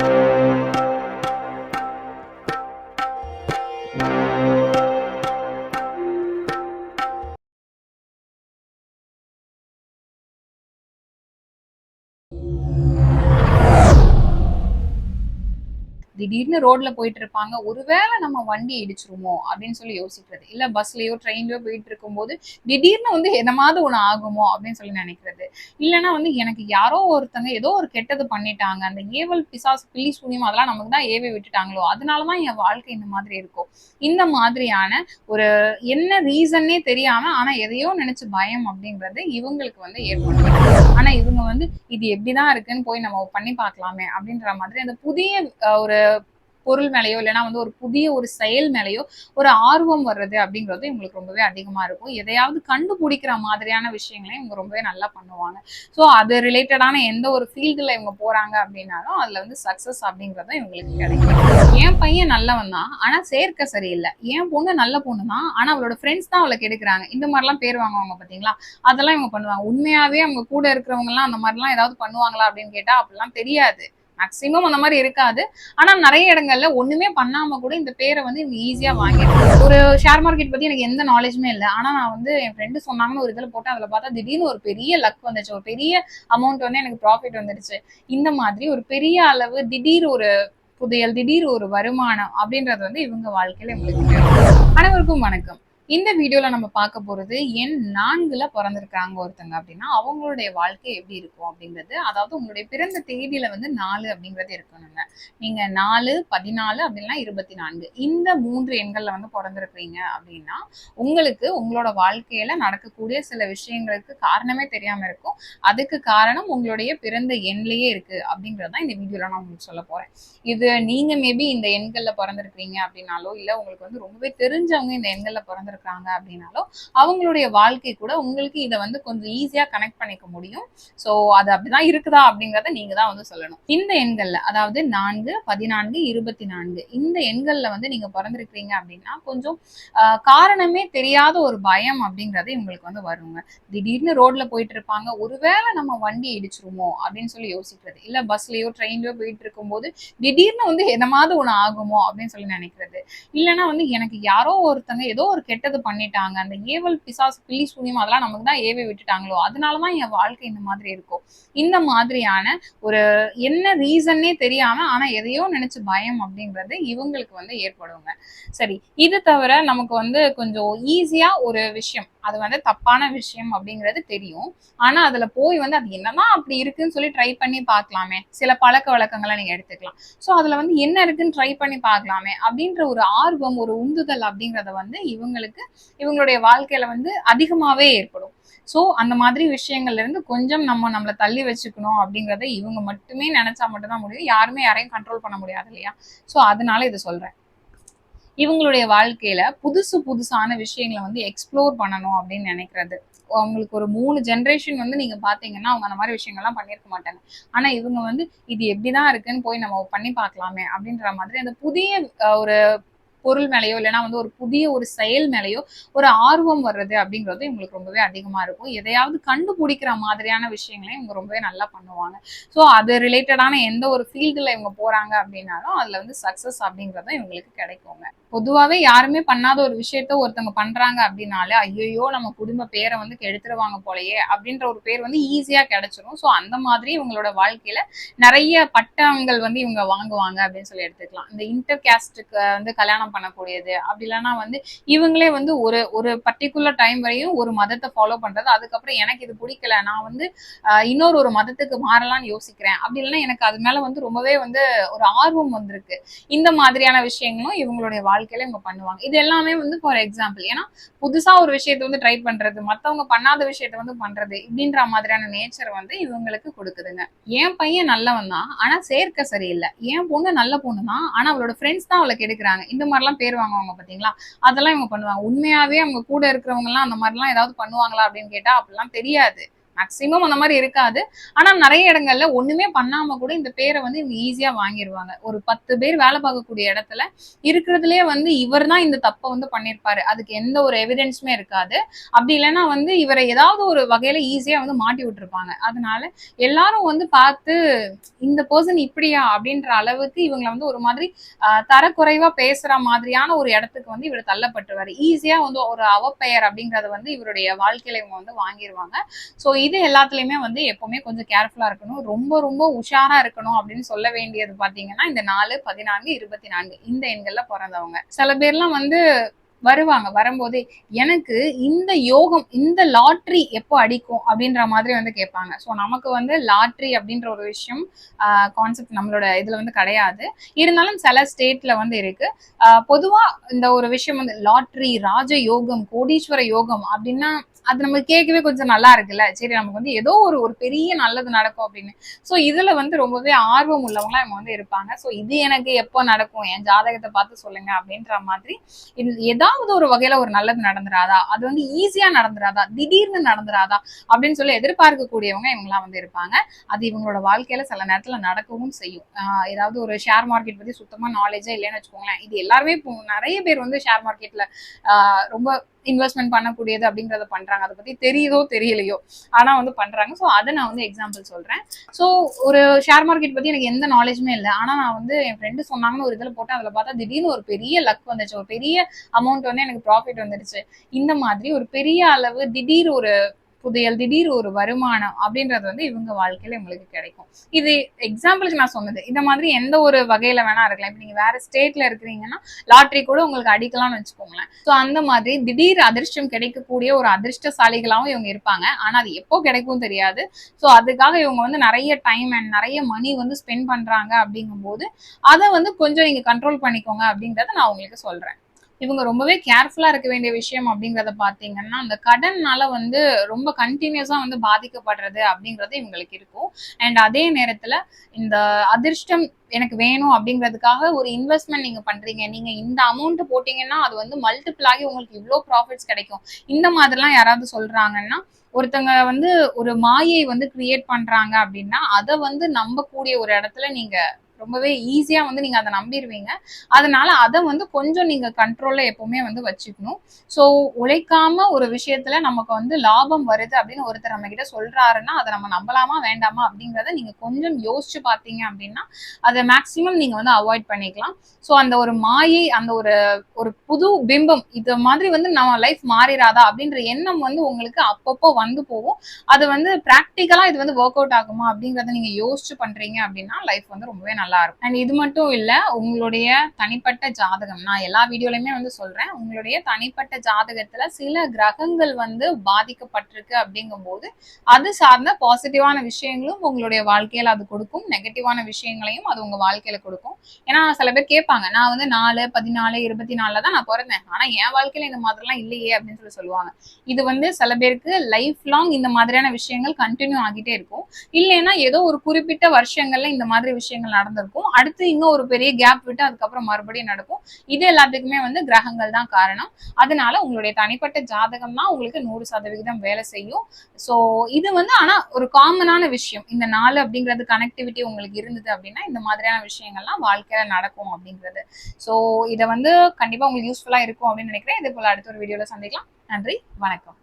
Thank you. திடீர்னு ரோட்ல போயிட்டு இருப்பாங்க ஒருவேளை நம்ம வண்டி இடிச்சிருமோ அப்படின்னு சொல்லி யோசிக்கிறது. இல்ல பஸ்லயோ ட்ரெயின்லயோ போயிட்டு இருக்கும்போது திடீர்னு வந்து என்னமாவது ஒண்ணு ஆகுமோ அப்படின்னு சொல்லி நினைக்கிறது. இல்லைன்னா வந்து எனக்கு யாரோ ஒருத்தங்க ஏதோ ஒரு கெட்டது பண்ணிட்டாங்க. அந்த ஏவல் பிசாஸ் பில்லி சூனியம் அதெல்லாம் நமக்கு தான் ஏவி விட்டுட்டாங்களோ அதனாலதான் என் வாழ்க்கை இந்த மாதிரி இருக்கும் இந்த மாதிரியான ஒரு என்ன ரீசன்னே தெரியாம ஆனா எதையோ நினைச்சு பயம் அப்படிங்கிறது இவங்களுக்கு வந்து ஏற்படும். ஆனா இவங்க வந்து இது எப்படிதான் இருக்குன்னு போய் நம்ம பண்ணி பார்க்கலாமே அப்படின்ற மாதிரி அந்த புதிய ஒரு பொருள் மேலேயோ இல்லைன்னா வந்து ஒரு புதிய ஒரு செயல் மேலேயோ ஒரு ஆர்வம் வர்றது அப்படிங்கிறது இவங்களுக்கு ரொம்பவே அதிகமா இருக்கும். எதையாவது கண்டுபிடிக்கிற மாதிரியான விஷயங்களை இவங்க ரொம்பவே நல்லா பண்ணுவாங்க. ஸோ அது ரிலேட்டடான எந்த ஒரு ஃபீல்டில் இவங்க போறாங்க அப்படின்னாலும் அதுல வந்து சக்சஸ் அப்படிங்கிறதும் இவங்களுக்கு கிடைக்கும். என் பையன் நல்லவன் தான் ஆனா சேர்க்க சரியில்லை. என் பொண்ணு நல்ல பொண்ணு தான் ஆனா அவளோட ஃப்ரெண்ட்ஸ் தான் அவளை கெடுக்குறாங்க. இந்த மாதிரிலாம் பேர் வாங்குவாங்க பாத்தீங்களா? அதெல்லாம் இவங்க பண்ணுவாங்க. உண்மையாவே அவங்க கூட இருக்கிறவங்க எல்லாம் அந்த மாதிரிலாம் ஏதாவது பண்ணுவாங்களா அப்படின்னு கேட்டா அப்படிலாம் தெரியாது. மேக்சிமம் அந்த மாதிரி இருக்காது. ஆனா நிறைய இடங்கள்ல ஒண்ணுமே பண்ணாம கூட இந்த பேரை வந்து இவங்க ஈஸியா வாங்கிடுறாங்க ஒரு ஷேர் மார்க்கெட் பத்தி எனக்கு எந்த நாலேஜுமே இல்லை. ஆனா நான் வந்து என் ஃப்ரெண்டு சொன்னாங்கன்னு ஒரு இதுல போட்டேன். அதுல பார்த்தா திடீர்னு ஒரு பெரிய லக் வந்துச்சு. ஒரு பெரிய அமௌண்ட் வந்து எனக்கு ப்ராஃபிட் வந்துடுச்சு இந்த மாதிரி ஒரு பெரிய அளவு திடீர் ஒரு புதையல் திடீர் ஒரு வருமானம் அப்படின்றது வந்து இவங்க வாழ்க்கையில இவங்களுக்கு அனைவருக்கும் வணக்கம். இந்த வீடியோவில் நம்ம பார்க்க போகிறது என் நான்கில் பிறந்திருக்கிறாங்க ஒருத்தங்க அப்படின்னா அவங்களுடைய வாழ்க்கை எப்படி இருக்கும் அப்படிங்கிறது. அதாவது உங்களுடைய பிறந்த தேதியில் வந்து நாலு அப்படிங்கிறது இருக்கணுங்க நீங்கள் நாலு பதினாலு அப்படின்னா இருபத்தி நான்கு. இந்த மூன்று எண்களில் வந்து பிறந்திருக்கிறீங்க அப்படின்னா உங்களுக்கு உங்களோட வாழ்க்கையில நடக்கக்கூடிய சில விஷயங்களுக்கு காரணமே தெரியாமல் இருக்கும். அதுக்கு காரணம் உங்களுடைய பிறந்த எண்லேயே இருக்குது அப்படிங்கிறது தான் இந்த வீடியோவில் நான் உங்களுக்கு சொல்ல போறேன். இது நீங்கள் மேபி இந்த எண்களில் பிறந்திருக்கிறீங்க அப்படின்னாலோ இல்லை உங்களுக்கு வந்து ரொம்பவே தெரிஞ்சவங்க இந்த எண்களில் பிறந்திருக்க இருக்கிறாங்க அப்படின்னாலும் அவங்களுடைய வாழ்க்கை கூட உங்களுக்கு இதை வந்து கொஞ்சம் ஈஸியா கனெக்ட் பண்ணிக்க முடியும். சோ அது அப்படிதான் இருக்குதா அப்படிங்கறத நீங்க தான் வந்து சொல்லணும். இந்த எண்கள்ல அதாவது நான்கு பதினான்கு இருபத்தி நான்கு இந்த எண்கள்ல வந்து நீங்க பிறந்திருக்கிறீங்க அப்படின்னா கொஞ்சம் காரணமே தெரியாத ஒரு பயம் அப்படிங்கறது இவங்களுக்கு வந்து வருங்க. திடீர்னு ரோட்ல போயிட்டு இருப்பாங்க. ஒருவேளை நம்ம வண்டி இடிச்சிருமோ அப்படின்னு சொல்லி யோசிக்கிறது. இல்ல பஸ்லயோ ட்ரெயின்லயோ போயிட்டு இருக்கும்போது திடீர்னு வந்து என்னமாவது ஒண்ணு ஆகுமோ அப்படின்னு சொல்லி நினைக்கிறது. இல்லைன்னா வந்து எனக்கு யாரோ ஒருத்தங்க ஏதோ ஒரு கெட்ட கெட்டது பண்ணிட்டாங்க. அந்த ஏவல் பிசாஸ் பில்லி சூனியம் அதெல்லாம் நமக்கு தான் ஏவி விட்டுட்டாங்களோ அதனாலதான் என் வாழ்க்கை இந்த மாதிரி இருக்கும். இந்த மாதிரியான ஒரு என்ன ரீசன்னே தெரியாம ஆனா எதையோ நினைச்சு பயம் அப்படிங்கிறது இவங்களுக்கு வந்து ஏற்படுங்க. சரி இது தவிர நமக்கு வந்து கொஞ்சம் ஈஸியா ஒரு விஷயம். அது வந்து தப்பான விஷயம் அப்படிங்கிறது தெரியும். ஆனா அதுல போய் வந்து அது என்னதான் அப்படி இருக்குன்னு சொல்லி ட்ரை பண்ணி பார்க்கலாமே. சில பழக்க வழக்கங்களை நீங்க எடுத்துக்கலாம். சோ அதுல வந்து என்ன இருக்குன்னு ட்ரை பண்ணி பார்க்கலாமே அப்படின்ற ஒரு ஆர்வம் ஒரு உந்துதல் அப்படிங்கறத வந்து இவங்களுக்கு இவங்களுடைய வாழ்க்கையில வந்து அதிகமாவே ஏற்படும். சோ அந்த மாதிரி விஷயங்கள்ல இருந்து கொஞ்சம் நம்ம நம்மள தள்ளி வச்சுக்கணும் அப்படிங்கறத இவங்க மட்டுமே நினைச்சா மட்டும்தான் முடியும். யாருமே யாரையும் கண்ட்ரோல் பண்ண முடியாது இல்லையா? சோ அதனால இதை சொல்றேன். இவங்களுடைய வாழ்க்கையில புதுசு புதுசான விஷயங்களை வந்து எக்ஸ்ப்ளோர் பண்ணணும் அப்படின்னு நினைக்கிறது. அவங்களுக்கு ஒரு மூணு ஜென்ரேஷன் வந்து நீங்க பாத்தீங்கன்னா அவங்க அந்த மாதிரி விஷயங்கள்லாம் பண்ணியிருக்க மாட்டாங்க. ஆனா இவங்க வந்து இது எப்படிதான் இருக்குன்னு போய் நம்ம பண்ணி பார்க்கலாமே அப்படின்ற மாதிரி அந்த புதிய ஒரு பொருள் மேலேயோ இல்லைன்னா வந்து ஒரு புதிய ஒரு செயல் மேலேயோ ஒரு ஆர்வம் வர்றது அப்படிங்கிறது இவங்களுக்கு ரொம்பவே அதிகமாக இருக்கும். எதையாவது கண்டுபிடிக்கிற மாதிரியான விஷயங்களை இவங்க ரொம்பவே நல்லா பண்ணுவாங்க. ஸோ அது ரிலேட்டடான எந்த ஒரு ஃபீல்டில் இவங்க போறாங்க அப்படின்னாலும் அதில் வந்து சக்சஸ் அப்படிங்கிறதும் இவங்களுக்கு கிடைக்குங்க. பொதுவாகவே யாருமே பண்ணாத ஒரு விஷயத்த ஒருத்தவங்க பண்றாங்க அப்படின்னாலே ஐயோ நம்ம குடும்ப பேரை வந்து கெடுத்துருவாங்க போலயே அப்படின்ற ஒரு பேர் வந்து ஈஸியாக கிடைச்சிரும். ஸோ அந்த மாதிரி இவங்களோட வாழ்க்கையில் நிறைய பட்டங்கள் வந்து இவங்க வாங்குவாங்க அப்படின்னு சொல்லி எடுத்துக்கலாம். இந்த இன்டர் கேஸ்டுக்கு வந்து கல்யாணம் பண்ணக்கூடியது. அப்படி இல்லைன்னா வந்து இவங்களே வந்து ஒரு ஒரு பர்டிகுலர் டைம் வரையும் ஒரு மதத்தை ஃபாலோ பண்றது. அதுக்கப்புறம் எனக்கு இது பிடிக்கல. நான் வந்து இன்னொரு ஒரு மதத்துக்கு மாறலாம்னு யோசிக்கிறேன். அப்படி இல்லைன்னா எனக்கு அது மேல வந்து ரொம்பவே வந்து ஒரு ஆர்வம் வந்திருக்கு. இந்த மாதிரியான விஷயங்களும் இவங்களுடைய வாழ்க்கையில இவங்க பண்ணுவாங்க. இது எல்லாமே வந்து ஃபார் எக்ஸாம்பிள் ஏன்னா புதுசா ஒரு விஷயத்தை வந்து ட்ரை பண்றது மத்தவங்க பண்ணாத விஷயத்த வந்து பண்றது இப்படின்ற மாதிரியான நேச்சர் வந்து இவங்களுக்கு கொடுக்குதுங்க. என் பையன் நல்லவன் தான் ஆனா சேர்க்க சரியில்லை. என் பொண்ணு நல்ல பொண்ணு தான் ஆனா அவளோட ஃப்ரெண்ட்ஸ் தான் அவளை கெடுக்கிறாங்க. இந்த மாதிரி மாதிரிலாம் பேர் வாங்குவாங்க பாத்தீங்களா? அதெல்லாம் இவங்க பண்ணுவாங்க. உண்மையாவே அவங்க கூட இருக்கிறவங்க எல்லாம் அந்த மாதிரிலாம் ஏதாவது பண்ணுவாங்களா அப்படின்னு கேட்டா அப்படிலாம் தெரியாது. மேக்சிமம் அந்த மாதிரி இருக்காது. ஆனா நிறைய இடங்கள்ல ஒண்ணுமே பண்ணாம கூட இந்த பேரை வந்து இவங்க ஈஸியா வாங்கிடுவாங்க ஒரு பத்து பேர் வேலை பார்க்கக்கூடிய இடத்துல இருக்கிறதுலயே வந்து இவர் தான் இந்த தப்பை வந்து பண்ணிருப்பாரு. அதுக்கு எந்த ஒரு எவிடென்ஸுமே இருக்காது. அப்படி இல்லைன்னா வந்து இவரை ஏதாவது ஒரு வகையில ஈஸியா வந்து மாட்டி விட்டுருப்பாங்க. அதனால எல்லாரும் வந்து பார்த்து இந்த பர்சன் இப்படியா அப்படின்ற அளவுக்கு இவங்களை வந்து ஒரு மாதிரி ஆஹ், தரக்குறைவா பேசுற மாதிரியான ஒரு இடத்துக்கு வந்து இவர் தள்ளப்பட்டுருவாரு. ஈஸியா வந்து ஒரு அவப்பெயர் அப்படிங்கறத வந்து இவருடைய வாழ்க்கையில இவங்க வந்து வாங்கிடுவாங்க ஸோ இது எல்லாத்துலயுமே வந்து எப்பவுமே கொஞ்சம் கேர்ஃபுல்லா இருக்கணும். ரொம்ப ரொம்ப உஷாரா இருக்கணும் அப்படின்னு சொல்ல வேண்டியது பாத்தீங்கன்னா இந்த நாலு பதினான்கு இருபத்தி நான்கு இந்த எண்கள்ல பிறந்தவங்க. சில பேர்லாம் வந்து வருவாங்க. வரும்போதே எனக்கு இந்த யோகம் இந்த லாட்ரி எப்போ அடிக்கும் அப்படின்ற மாதிரி வந்து கேட்பாங்க. ஸோ நமக்கு வந்து லாட்ரி அப்படின்ற ஒரு விஷயம் கான்செப்ட் நம்மளோட இதுல வந்து கிடையாது. இருந்தாலும் சில ஸ்டேட்ல வந்து இருக்கு. பொதுவாக பொதுவா இந்த ஒரு விஷயம் வந்து லாட்ரி ராஜ யோகம் கோடீஸ்வர யோகம் அப்படின்னா அது நம்ம கேட்கவே கொஞ்சம் நல்லா இருக்குல்ல. சரி நமக்கு வந்து ஏதோ ஒரு ஒரு பெரிய நல்லது நடக்கும் அப்படின்னு. ஸோ இதுல வந்து ரொம்பவே ஆர்வம் உள்ளவங்களா இவங்க வந்து இருப்பாங்க. ஸோ இது எனக்கு எப்போ நடக்கும்? என் ஜாதகத்தை பார்த்து சொல்லுங்க அப்படின்ற மாதிரி. ஏதாவது ஒரு வகையில ஒரு நல்லது நடந்துராதா? அது வந்து ஈஸியா நடந்துராதா? திடீர்னு நடந்துராதா? அப்படின்னு சொல்லி எதிர்பார்க்கக்கூடியவங்க இவங்கலாம் வந்து இருப்பாங்க. அது இவங்களோட வாழ்க்கையில சில நேரத்துல நடக்கவும் செய்யும். ஏதாவது ஒரு ஷேர் மார்க்கெட் பத்தி சுத்தமா நாலேஜே இல்லைன்னு வச்சுக்கோங்களேன். இது எல்லாருமே இப்போ நிறைய பேர் வந்து ஷேர் மார்க்கெட்ல ரொம்ப இன்வெஸ்ட்மெண்ட் பண்ணக்கூடியது அப்படிங்கறத பண்றாங்க. அதை பத்தி தெரியுதோ தெரியலையோ. ஆனா வந்து பண்றாங்க. ஸோ அதை நான் வந்து எக்ஸாம்பிள் சொல்றேன். ஸோ ஒரு ஷேர் மார்க்கெட் பத்தி எனக்கு எந்த நாலேஜுமே இல்லை. ஆனா நான் வந்து என் ஃப்ரெண்டு சொன்னாங்கன்னு ஒரு இதுல போட்டேன். அதுல பார்த்தா திடீர்னு ஒரு பெரிய லக் வந்துச்சு. ஒரு பெரிய அமௌண்ட் வந்து எனக்கு ப்ராஃபிட் வந்துடுச்சு. இந்த மாதிரி ஒரு பெரிய அளவு திடீர் ஒரு புதையல் திடீர் ஒரு வருமானம் அப்படின்றது வந்து இவங்க வாழ்க்கையில உங்களுக்கு கிடைக்கும். இது எக்ஸாம்பிளுக்கு நான் சொன்னது. இந்த மாதிரி எந்த ஒரு வகையில வேணா இருக்கலாம். இப்போ நீங்க வேற ஸ்டேட்ல இருக்கிறீங்கன்னா லாட்ரி கூட உங்களுக்கு அடிக்கலாம்னு வச்சுக்கோங்களேன். ஸோ அந்த மாதிரி திடீர் அதிர்ஷ்டம் கிடைக்கக்கூடிய ஒரு அதிர்ஷ்டசாலிகளாகவும் இவங்க இருப்பாங்க. ஆனா அது எப்போ கிடைக்கும் தெரியாது. ஸோ அதுக்காக இவங்க வந்து நிறைய டைம் அண்ட் நிறைய மணி வந்து ஸ்பெண்ட் பண்றாங்க அப்படிங்கும்போது அதை வந்து கொஞ்சம் நீங்க கண்ட்ரோல் பண்ணிக்கோங்க அப்படிங்கறத நான் உங்களுக்கு சொல்றேன். இவங்க ரொம்பவே கேர்ஃபுல்லா இருக்க வேண்டிய விஷயம் அப்படிங்கறத பாத்தீங்கன்னா அந்த கடன்னால வந்து ரொம்ப கண்டினியூஸா வந்து பாதிக்கப்படுறது அப்படிங்கறது இவங்களுக்கு இருக்கும். அண்ட் அதே நேரத்துல இந்த அதிர்ஷ்டம் எனக்கு வேணும் அப்படிங்கிறதுக்காக ஒரு இன்வெஸ்ட்மெண்ட் நீங்க பண்றீங்க. நீங்க இந்த அமௌண்ட் போட்டீங்கன்னா அது வந்து மல்டிபிள் ஆகி உங்களுக்கு இவ்வளோ ப்ராஃபிட்ஸ் கிடைக்கும். இந்த மாதிரிலாம் யாராவது சொல்றாங்கன்னா ஒருத்தங்க வந்து ஒரு மாயை வந்து கிரியேட் பண்றாங்க அப்படின்னா அதை வந்து நம்பக்கூடிய ஒரு இடத்துல நீங்க ரொம்பவே ஈஸியா வந்து நீங்க அதை நம்பிடுவீங்க அதனால அதை வந்து கொஞ்சம் நீங்க கண்ட்ரோல்ல எப்பவுமே வந்து வச்சுக்கணும். ஸோ உழைக்காம ஒரு விஷயத்துல நமக்கு வந்து லாபம் வருது அப்படின்னு ஒருத்தர் நம்ம கிட்ட சொல்றாருன்னா அதை நம்ம நம்பலாமா வேண்டாமா அப்படிங்கறத நீங்க கொஞ்சம் யோசிச்சு பார்த்தீங்க அப்படின்னா அதை மேக்சிமம் நீங்க வந்து அவாய்ட் பண்ணிக்கலாம். ஸோ அந்த ஒரு மாயை அந்த ஒரு ஒரு புது பிம்பம் இது மாதிரி வந்து நம்ம லைஃப் மாறிடாதா அப்படின்ற எண்ணம் வந்து உங்களுக்கு அப்பப்போ வந்து போகும். அது வந்து ப்ராக்டிக்கலா இது வந்து ஒர்க் அவுட் ஆகுமா அப்படிங்கறத நீங்க யோசிச்சு பண்றீங்க அப்படின்னா லைஃப் வந்து ரொம்பவே நல்லா இருக்கும் அண்ட் இது மட்டும் இல்ல உங்களுடைய தனிப்பட்ட ஜாதகம் நான் எல்லா வீடியோலயுமே வந்து சொல்றேன். உங்களுடைய தனிப்பட்ட ஜாதகத்துல சில கிரகங்கள் வந்து பாதிக்கப்பட்டிருக்கு அப்படிங்கும்போது அது சார்ந்த பாசிட்டிவான விஷயங்களும் உங்களுடைய வாழ்க்கையில அது கொடுக்கும். நெகட்டிவான விஷயங்களையும் அது உங்க வாழ்க்கையில கொடுக்கும். ஏன்னா சில பேர் கேட்பாங்க நான் வந்து நாலு பதினாலு இருபத்தி நாலுல தான் நான் பிறந்தேன். ஆனா என் வாழ்க்கையில இந்த மாதிரிலாம் இல்லையே அப்படின்னு சொல்லி சொல்லுவாங்க. இது வந்து சில பேருக்கு லைஃப் லாங் இந்த மாதிரியான விஷயங்கள் கண்டினியூ ஆகிட்டே இருக்கும். இல்லைன்னா ஏதோ ஒரு குறிப்பிட்ட வருஷங்கள்ல இந்த மாதிரி விஷயங்கள் நடந்திருக்கும். அடுத்து இன்னும் ஒரு பெரிய கேப் விட்டு அதுக்கப்புறம் மறுபடியும் நடக்கும். இது எல்லாத்துக்குமே வந்து கிரகங்கள் தான் காரணம். அதனால உங்களுடைய தனிப்பட்ட ஜாதகம் தான் உங்களுக்கு நூறு சதவிகிதம் வேலை செய்யும். ஸோ இது வந்து ஆனா ஒரு காமனான விஷயம். இந்த நாள் அப்படிங்கிறது கனெக்டிவிட்டி உங்களுக்கு இருந்தது அப்படின்னா இந்த மாதிரியான விஷயங்கள்லாம் வாழ்க்கையில நடக்கும் அப்படிங்கிறது. ஸோ இதை வந்து கண்டிப்பா உங்களுக்கு யூஸ்ஃபுல்லா இருக்கும் அப்படின்னு நினைக்கிறேன். இதே போல அடுத்த ஒரு வீடியோல சந்திக்கலாம். நன்றி. வணக்கம்.